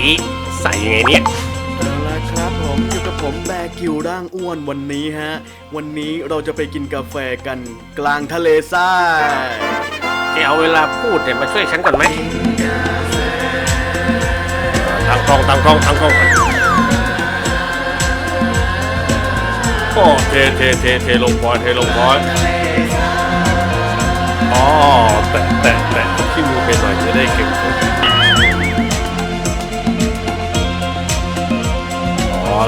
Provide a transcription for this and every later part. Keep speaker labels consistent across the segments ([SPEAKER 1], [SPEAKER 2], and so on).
[SPEAKER 1] ไงเนี่ย
[SPEAKER 2] เอาละครับผมอยู่กับผมแบร์กิวร่างอ้วนวันนี้ฮะ วันนี้เราจะไปกินกาแฟกันกลางทะเลทราย
[SPEAKER 1] แกเอาเวลาพูดเนี่ยมาช่วยฉันก่อนไหมทางกล้องทางกล้องทางกล้องก่อนโอ้เทเทเทเทลงบอลเทลงบอลอ๋อแตะแตะแตะที่มือไปหน่อยจะได้เก่ง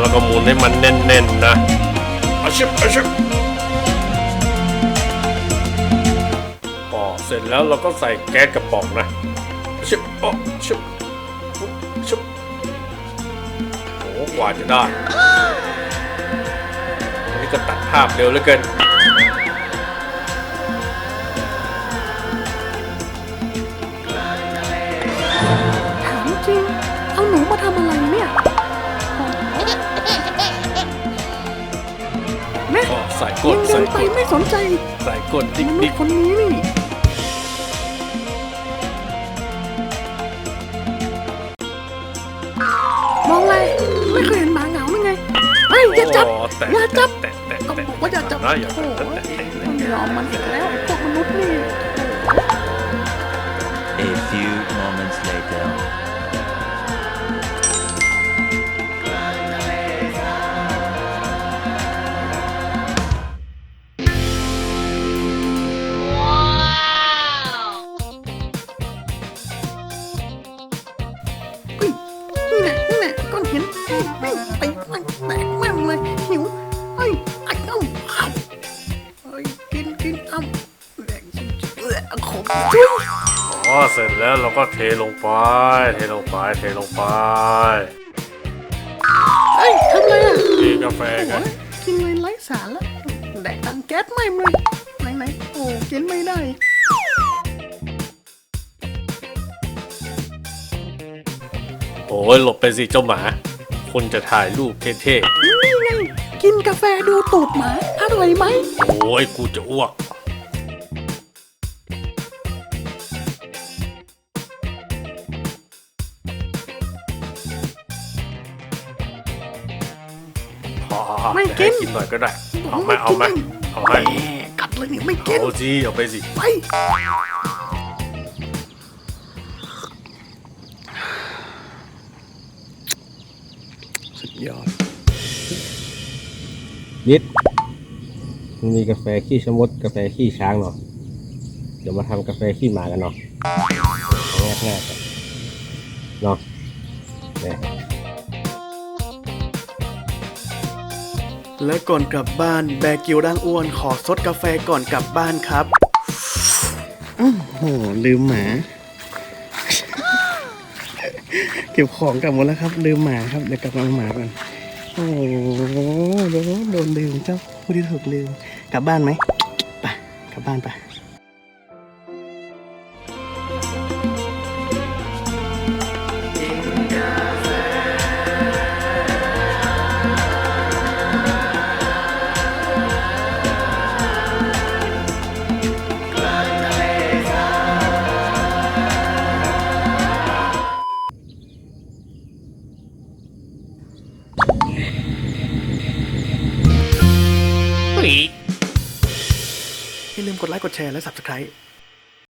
[SPEAKER 1] แล้วก็หมุนให้มันแน่นๆนะอาชิบอาชิบพอเสร็จแล้วเราก็ใส่แก๊สกระป๋องนะชิบโอ้ชิบปุ๊บชิบโอ้กว่าจะได้อันนี้ก็ตัดภาพเร็วเหลือเกิน
[SPEAKER 3] ถามจริง เอาหนูมาทำอะไรเนี่ย
[SPEAKER 1] ส่ก
[SPEAKER 3] ยั
[SPEAKER 1] ด
[SPEAKER 3] งเดิ
[SPEAKER 1] ใส่
[SPEAKER 3] น
[SPEAKER 1] ก
[SPEAKER 3] ไป
[SPEAKER 1] ด
[SPEAKER 3] ไม่สนใจ
[SPEAKER 1] ใส่กดดิ๊ก
[SPEAKER 3] มนุษ
[SPEAKER 1] ดิ๊ก
[SPEAKER 3] ย์คนนี้นี่มองอะไรไม่เคยเห็นหมาเหงาหรือไงเฮ้ยอย่าจับ
[SPEAKER 1] โอ้แตะ
[SPEAKER 3] อย่าจับ
[SPEAKER 1] แตะแตะ
[SPEAKER 3] ก็
[SPEAKER 1] แตะ
[SPEAKER 3] บอกว่าอย่าจับ
[SPEAKER 1] นะอย่า
[SPEAKER 3] โอ้
[SPEAKER 1] แตะ
[SPEAKER 3] โห
[SPEAKER 1] แตะแตะแตะ
[SPEAKER 3] ต้องยอมมันอีกแล้ว นี่แหละก้อนหินเฮ้ยเฮ้ยไปมันแตกแม่งเลยหิวเฮ้ยไอ้เอ้าเอาเฮ้ยกินกินเอ้าแดงจริงๆเอ้อขมจุ้ย
[SPEAKER 1] อ๋อเสร็จแล้วเราก็เทลงไป เทลงไป เทลงไป
[SPEAKER 3] เฮ้ยทำอะไรอะ
[SPEAKER 1] นี่กาแฟไง
[SPEAKER 3] โอ้ยกินเลยไร้สารแล้วแดกตังแก๊สไม่เลยไหนไหนๆโอ้กินไม่ได้
[SPEAKER 1] อ้ยหลบไปสิเจ้าหมา คุณจะถ่ายรูปเท่
[SPEAKER 3] นี่ไงกินกาแฟดูตูดหมา อร่อยไหม
[SPEAKER 1] ๆ โอ้ยกูจะอ้วก พอ
[SPEAKER 3] ไม่
[SPEAKER 1] ให้
[SPEAKER 3] กิน
[SPEAKER 1] กินหน่อยก็ได้ เอาไหมเอาไหมเอาไหม
[SPEAKER 3] แหมกัดเลยนี่ไม่กิน
[SPEAKER 1] เอาสิเอาไปสิ
[SPEAKER 3] ไป
[SPEAKER 2] สุดยอด
[SPEAKER 4] นิดมันมีกาแฟขี้ชะมดกาแฟขี้ช้างเนาะเดี๋ยวมาทำกาแฟขี้หมากันเนาะง่ายง่ายๆเนาะเนี่ย
[SPEAKER 2] และก่อนกลับบ้านแบร์กิวร่างอ้วนขอซดกาแฟก่อนกลับบ้านครับ โอ้โห ลืมหมา เก็บของกลับหมดแล้วครับลืมหมาครับเดี๋ยวกลับมาเอาหมาก่อนโอ้โหโดนโดนลืมเจ้าผู้ที่ถูกลืมกลับบ้านไหมไปกลับบ้านไป กดไลค์กดแชร์และ subscribe